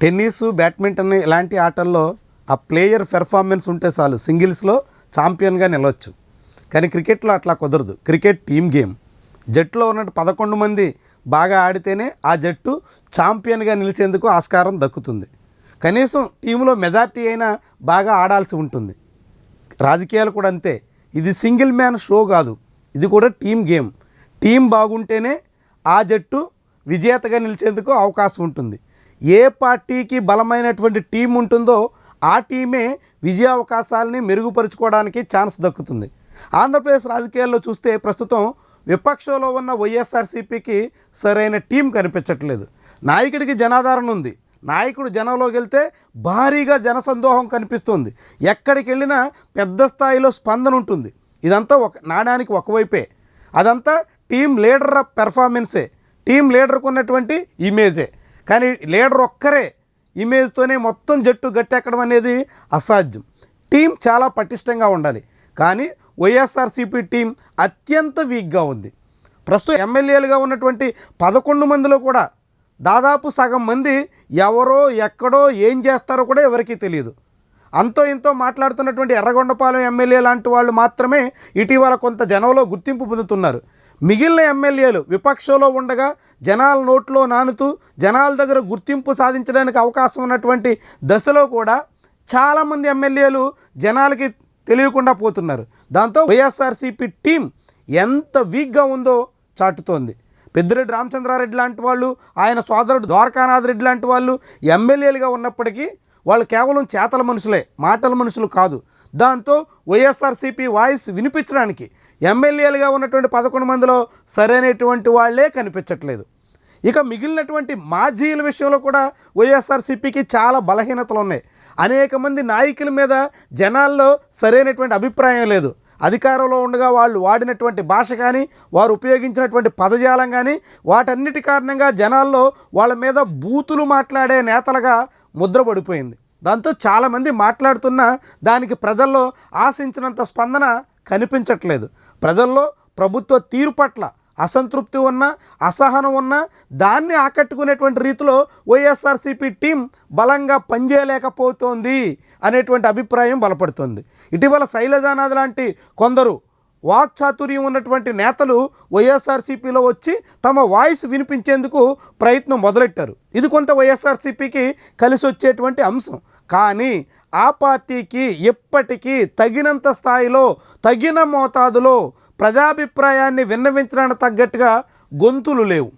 Tennis badminton ఇలాంటి ఆటల్లో ఆ ప్లేయర్ పెర్ఫార్మెన్స్ ఉంటే చాలు సింగిల్స్లో ఛాంపియన్గా నిలవచ్చు. కానీ క్రికెట్లో అట్లా కుదరదు. Cricket team game. జట్టులో ఉన్నట్టు పదకొండు మంది బాగా ఆడితేనే ఆ జట్టు ఛాంపియన్గా నిలిచేందుకు ఆస్కారం దక్కుతుంది. కనీసం టీంలో మెజార్టీ అయినా బాగా ఆడాల్సి ఉంటుంది. రాజకీయాలు కూడా అంతే. ఇది సింగిల్ మ్యాన్ షో కాదు. ఇది కూడా టీం గేమ్. టీం బాగుంటేనే ఆ జట్టు విజేతగా నిలిచేందుకు అవకాశం ఉంటుంది. ఏ పార్టీకి బలమైనటువంటి టీం ఉంటుందో ఆ టీమే విజయావకాశాలని మెరుగుపరుచుకోవడానికి ఛాన్స్ దక్కుతుంది. ఆంధ్రప్రదేశ్ రాజకీయాల్లో చూస్తే ప్రస్తుతం విపక్షంలో ఉన్న వైఎస్ఆర్సీపీకి సరైన టీం కనిపించట్లేదు. నాయకుడికి జనాదరణ ఉంది. నాయకుడు జనంలోకి వెళ్తే భారీగా జనసందోహం కనిపిస్తుంది. ఎక్కడికి వెళ్ళినా పెద్ద స్థాయిలో స్పందన ఉంటుంది. ఇదంతా ఒక నాణ్యానికి ఒకవైపే అదంతా టీం లీడర్ పెర్ఫార్మెన్సే. టీం లీడర్కు ఉన్నటువంటి ఇమేజే. కానీ లీడర్ ఒక్కరే ఇమేజ్తోనే మొత్తం జట్టు గట్టెక్కడం అనేది అసాధ్యం. టీం చాలా పటిష్టంగా ఉండాలి. కానీ వైఎస్ఆర్సీపీ టీం అత్యంత వీక్గా ఉంది. ప్రస్తుతం ఎమ్మెల్యేలుగా ఉన్నటువంటి పదకొండు మందిలో కూడా దాదాపు సగం మంది ఎవరో ఎక్కడో ఏం చేస్తారో కూడా ఎవరికీ తెలియదు అంతో ఇంతో మాట్లాడుతున్నటువంటి ఎర్రగొండపాలెం ఎమ్మెల్యే లాంటి వాళ్ళు మాత్రమే ఇటీవల కొంత జనంలో గుర్తింపు పొందుతున్నారు. మిగిలిన ఎమ్మెల్యేలు విపక్షంలో ఉండగా జనాల నోట్లో నానుతూ జనాల దగ్గర గుర్తింపు సాధించడానికి అవకాశం ఉన్నటువంటి దశలో కూడా చాలామంది ఎమ్మెల్యేలు జనాలకి తెలియకుండా పోతున్నారు. దాంతో వైఎస్ఆర్సీపీ టీం ఎంత వీక్గా ఉందో చాటుతోంది. పెద్దిరెడ్డి రామచంద్రారెడ్డి లాంటి వాళ్ళు ఆయన సోదరుడు ద్వారకానాథ్ రెడ్డి లాంటి వాళ్ళు ఎమ్మెల్యేలుగా ఉన్నప్పటికీ వాళ్ళు కేవలం చేతల మనుషులే మాటల మనుషులు కాదు. దాంతో వైఎస్ఆర్సీపీ వాయిస్ వినిపించడానికి ఎమ్మెల్యేలుగా ఉన్నటువంటి పదకొండు మందిలో సరైనటువంటి వాళ్ళే కనిపించట్లేదు. ఇక మిగిలినటువంటి మాజీల విషయంలో కూడా వైఎస్ఆర్సీపీకి చాలా బలహీనతలు ఉన్నాయి. అనేక మంది నాయకుల మీద జనాల్లో సరైనటువంటి అభిప్రాయం లేదు. అధికారంలో ఉండగా వాళ్ళు వాడినటువంటి భాష కానీ వారు ఉపయోగించినటువంటి పదజాలం కానీ వాటన్నిటి కారణంగా జనాల్లో వాళ్ళ మీద బూతులు మాట్లాడే నేతలుగా ముద్ర పడిపోయింది. దాంతో చాలామంది మాట్లాడుతున్నా దానికి ప్రజల్లో ఆశించినంత స్పందన కనిపించట్లేదు. ప్రజల్లో ప్రభుత్వ తీరు పట్ల అసంతృప్తి ఉన్న అసహనం ఉన్న దాన్ని ఆకట్టుకునేటువంటి రీతిలో వైఎస్ఆర్సీపీ టీం బలంగా పనిచేయలేకపోతోంది అనేటువంటి అభిప్రాయం బలపడుతుంది. ఇటీవల శైలజానాథ్ లాంటి కొందరు వాక్చాతుర్యం ఉన్నటువంటి నేతలు వైఎస్ఆర్సీపీలో వచ్చి తమ వాయిస్ వినిపించేందుకు ప్రయత్నం మొదలెట్టారు. ఇది కొంత వైఎస్ఆర్సీపీకి కలిసి వచ్చేటువంటి అంశం. కానీ ఆ పార్టీకి ఎప్పటికీ తగినంత స్థాయిలో తగిన మోతాదులో ప్రజాభిప్రాయాన్ని విన్నవించడానికి తగ్గట్టుగా గొంతులు లేవు.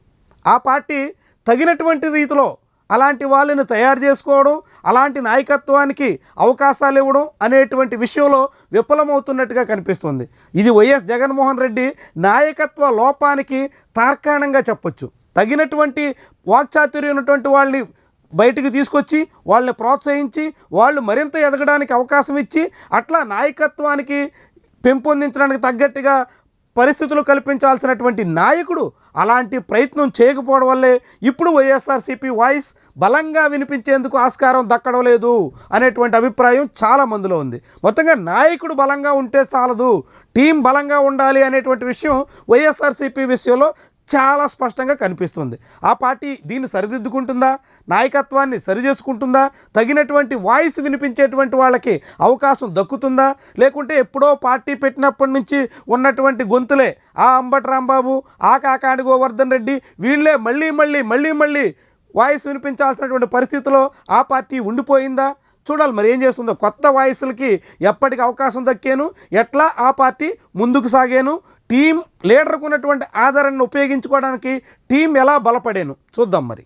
ఆ పార్టీ తగినటువంటి రీతిలో అలాంటి వాళ్ళని తయారు చేసుకోవడం అలాంటి నాయకత్వానికి అవకాశాలు ఇవ్వడం అనేటువంటి విషయంలో విఫలమవుతున్నట్టుగా కనిపిస్తుంది. ఇది వైఎస్ జగన్మోహన్ రెడ్డి నాయకత్వ లోపానికి తార్కాణంగా చెప్పొచ్చు. తగినటువంటి వాక్చాతుర్యం ఉన్నటువంటి వాళ్ళని బయటికి తీసుకొచ్చి వాళ్ళని ప్రోత్సహించి వాళ్ళు మరింత ఎదగడానికి అవకాశం ఇచ్చి అట్లా నాయకత్వానికి పెంపొందించడానికి తగ్గట్టుగా పరిస్థితులు కల్పించాల్సినటువంటి నాయకుడు అలాంటి ప్రయత్నం చేయకపోవడం వల్లే ఇప్పుడు వైఎస్ఆర్సీపీ వాయిస్ బలంగా వినిపించేందుకు ఆస్కారం దక్కడం లేదు అనేటువంటి అభిప్రాయం చాలా మందిలో ఉంది. మొత్తంగా నాయకుడు బలంగా ఉంటే చాలదు టీం బలంగా ఉండాలి అనేటువంటి విషయం వైఎస్ఆర్సీపీ విషయంలో చాలా స్పష్టంగా కనిపిస్తుంది. ఆ పార్టీ దీన్ని సరిదిద్దుకుంటుందా? నాయకత్వాన్ని సరిచేసుకుంటుందా? తగినటువంటి వాయిస్ వినిపించేటువంటి వాళ్ళకి అవకాశం దక్కుతుందా? లేకుంటే ఎప్పుడో పార్టీ పెట్టినప్పటి నుంచి ఉన్నటువంటి గొంతులే ఆ అంబటి రాంబాబు ఆ కాకాడి గోవర్ధన్ రెడ్డి వీళ్ళే మళ్ళీ మళ్ళీ మళ్ళీ మళ్ళీ వాయిస్ వినిపించాల్సినటువంటి పరిస్థితిలో ఆ పార్టీ ఉండిపోయిందా? చూడాలి మరి ఏం చేస్తుందో. కొత్త వాయిస్లకి ఎప్పటికి అవకాశం దక్కాను? ఎట్లా ఆ పార్టీ ముందుకు సాగాను? టీం లీడర్కు ఉన్నటువంటి ఆధారాన్ని ఉపయోగించుకోవడానికి టీం ఎలా బలపడాను? చూద్దాం మరి.